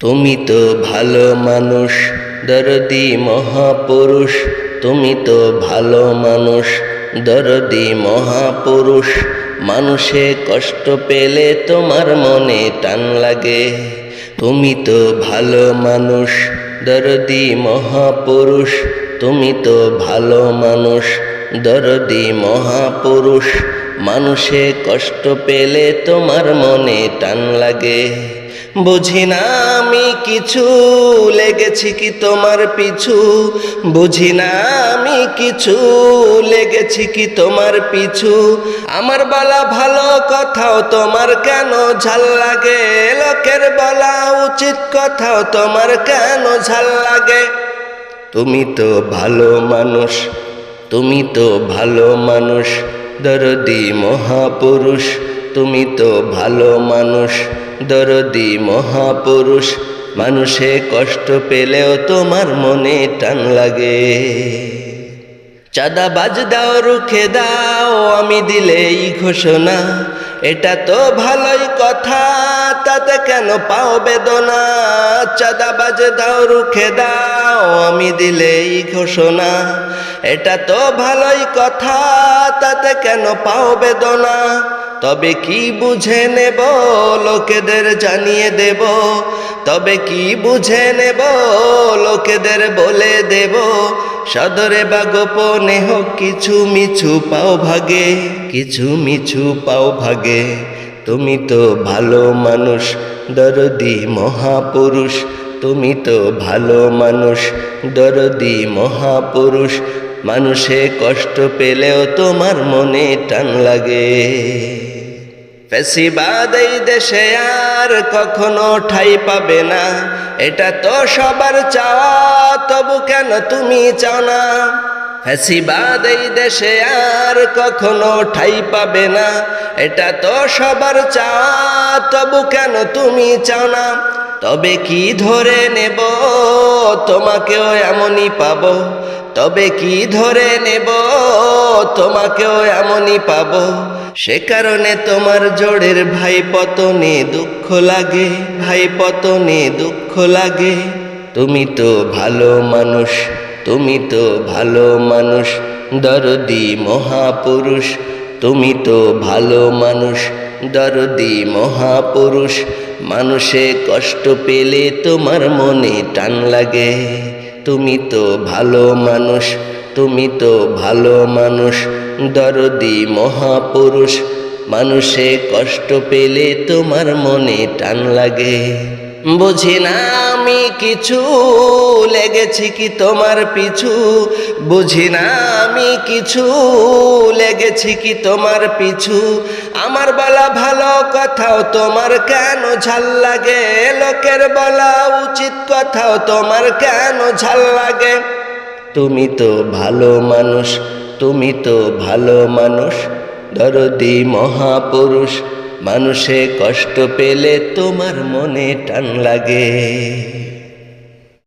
তুমি তো ভালো মানুষ, দরদি মহাপুরুষ। তুমি তো ভালো মানুষ, দরদি মহাপুরুষ। মানুষে কষ্ট পেলে তোমার মনে টান লাগে। তুমি তো ভালো মানুষ, দরদি মহাপুরুষ। তুমি তো ভালো মানুষ, দরদি মহাপুরুষ। মানুষে কষ্ট পেলে তোমার মনে টান লাগে। বুঝি না আমি কিছু, লেগেছি কি তোমার পিছু? বুঝি না আমি কিছু, লেগেছি কি তোমার পিছু? আমার বলা ভালো কথাও তোমার কেন ঝাল লাগে? লোকের বলা উচিত কথাও তোমার কেন ঝাল লাগে? তুমি তো ভালো মানুষ, তুমি তো ভালো মানুষ, দরদি মহাপুরুষ, তুমি তো ভালো মানুষ। দরদি মহাপুরুষ, মানুষে কষ্ট পেলেও তোমার মনে টান লাগে। চাঁদা বাজ দাও, রুখে দাও, আমি দিলেই ঘোষণা। এটা তো ভালোই কথা, তাতে কেন পাও বেদনা? চাঁদা বাজ দাও, রুখে দাও, আমি দিলেই ঘোষণা। এটা তো ভালোই কথা, তাতে কেন পাও বেদনা? তবে কি বুঝে নেব? লোকেদের জানিয়ে দেব। তবে কি বুঝে নেব? লোকেদের বলে দেব। সদরে বা গোপনে হোক কিছু মিছু পাও ভাগে, কিছু মিছু পাও ভাগে। তুমি তো ভালো মানুষ, দরদি মহাপুরুষ। তুমি তো ভালো মানুষ, দরদি মহাপুরুষ। মানুষে কষ্ট পেলেও তোমার মনে টান লাগে। ফেসিবাদ দেশে আর কখনো ঠাই পাবে না। এটা তো সবার চাওয়া, তবু কেন তুমি চাও না? ফেসিবাদ এই দেশে আর কখনো ঠাই পাবে না। এটা তো সবার চাওয়া, তবু কেন তুমি চাও না? তবে কি ধরে নেব, তোমাকেও এমনই পাবো। তবে কি ধরে নেব, তোমাকেও এমনই পাবো। সে কারণে তোমার জোড়ের ভাই পতনে দুঃখ লাগে, ভাই পতনে দুঃখ লাগে। তুমি তো ভালো মানুষ, তুমি তো ভালো মানুষ, দরদি মহাপুরুষ। তুমি তো ভালো মানুষ, দরদি মহাপুরুষ। মানুষে কষ্ট পেলে তোমার মনে টান লাগে। তুমি তো ভালো মানুষ তুমি তো ভালো মানুষ, দরদি মহাপুরুষ। মানুষে কষ্ট পেলে তোমার মনে টান লাগে। বুঝি না আমি কিছু, লেগেছি কি তোমার পিছু? বুঝি না আমি কিছু, লেগেছি কি তোমার পিছু? আমার বলা ভালো কথাও তোমার কেন ঝাল লাগে? লোকের বলা উচিত কথাও তোমার কেন ঝাল লাগে? তুমি তো ভালো মানুষ, তুমি তো ভালো মানুষ। দরদি মহাপুরুষ, মানুষে কষ্ট পেলে তোমার মনে টান লাগে।